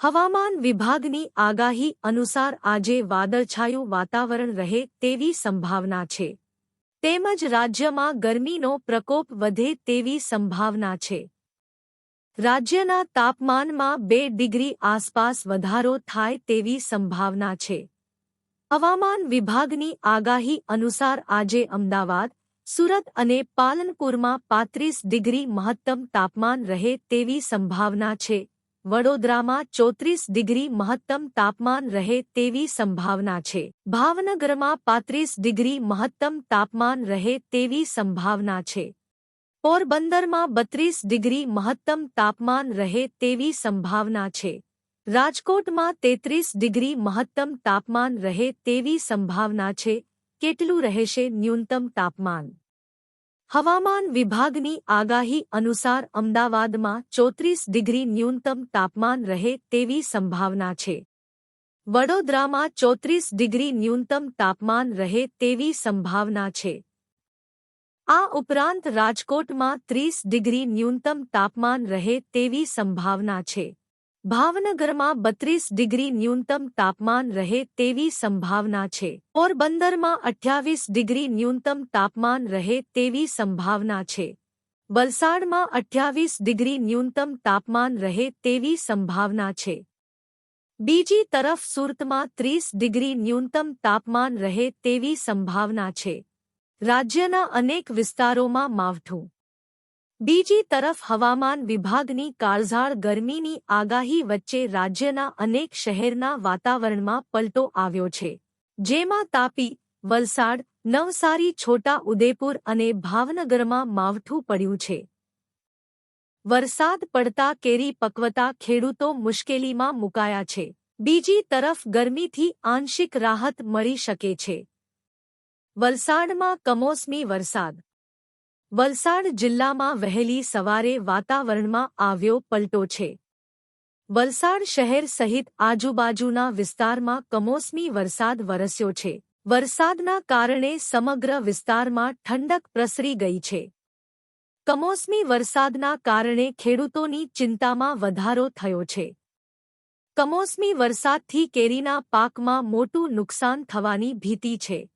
હવામાન વિભાગની આગાહી અનુસાર આજે વાદળછાયું વાતાવરણ રહે તેવી સંભાવના છે. તેમજ રાજ્યમાં ગરમીનો પ્રકોપ વધે તેવી સંભાવના છે. રાજ્યના તાપમાનમાં બે ડિગ્રી આસપાસ વધારો થાય તેવી સંભાવના છે. હવામાન વિભાગની આગાહી અનુસાર આજે અમદાવાદ, સુરત અને પાલનપુરમાં પાંત્રીસ ડિગ્રી મહત્તમ તાપમાન રહે તેવી સંભાવના છે. વડોદરામાં ચોત્રીસ ડિગ્રી મહત્તમ તાપમાન રહે તેવી સંભાવના છે. ભાવનગરમાં પાંત્રીસ ડિગ્રી મહત્તમ તાપમાન રહે તેવી સંભાવના છે. પોરબંદરમાં બત્રીસ ડિગ્રી મહત્તમ તાપમાન રહે તેવી સંભાવના છે. રાજકોટમાં તેત્રીસ ડિગ્રી મહત્તમ તાપમાન રહે તેવી સંભાવના છે. કેટલું રહેશે ન્યૂનતમ તાપમાન? હવામાન વિભાગની આગાહી અનુસાર અમદાવાદમાં ચોત્રીસ ડિગ્રી ન્યૂનતમ તાપમાન રહે તેવી સંભાવના છે. વડોદરામાં ચોત્રીસ ડિગ્રી ન્યૂનતમ તાપમાન રહે તેવી સંભાવના છે. આ ઉપરાંત રાજકોટમાં ત્રીસ ડિગ્રી ન્યૂનતમ તાપમાન રહે તેવી સંભાવના છે. ભાવનગરમાં બત્રીસ ડિગ્રી ન્યૂનતમ તાપમાન રહે તેવી સંભાવના છે પોરબંદરમાં અઠ્યાવીસ ડિગ્રી ન્યૂનતમ તાપમાન રહે તેવી સંભાવના છે. વલસાડમાં અઠ્યાવીસ ડિગ્રી ન્યૂનતમ તાપમાન રહે તેવી સંભાવના છે. બીજી તરફ સુરતમાં ત્રીસ ડિગ્રી ન્યૂનતમ તાપમાન રહે તેવી સંભાવના છે. રાજ્યના અનેક વિસ્તારોમાં માવઠું બીજી તરફ હવામાન વિભાગની કાળઝાળ ગરમીની આગાહી વચ્ચે રાજ્યના અનેક શહેરના વાતાવરણમાં પલટો આવ્યો છે. જેમાં તાપી, વલસાડ, નવસારી, છોટા ઉદેપુર અને ભાવનગરમાં માવઠું પડ્યું છે. વરસાદ પડતા કેરી પકવતા ખેડૂતો મુશ્કેલીમાં મુકાયા છે. બીજી તરફ ગરમીથી આંશિક રાહત મળી શકે છે. વલસાડમાં કમોસમી વરસાદ વલસાડ જિલ્લામાં વહેલી સવારે વાતાવરણમાં આવ્યો પલટો છે. વલસાડ શહેર સહિત આજુબાજુના વિસ્તારમાં કમોસમી વરસાદ વરસ્યો છે. વરસાદના કારણે સમગ્ર વિસ્તારમાં ઠંડક પ્રસરી ગઈ છે. કમોસમી વરસાદના કારણે ખેડૂતોની ચિંતામાં વધારો થયો છે. કમોસમી વરસાદથી કેરીના પાકમાં મોટું નુકસાન થવાની ભીતિ છે.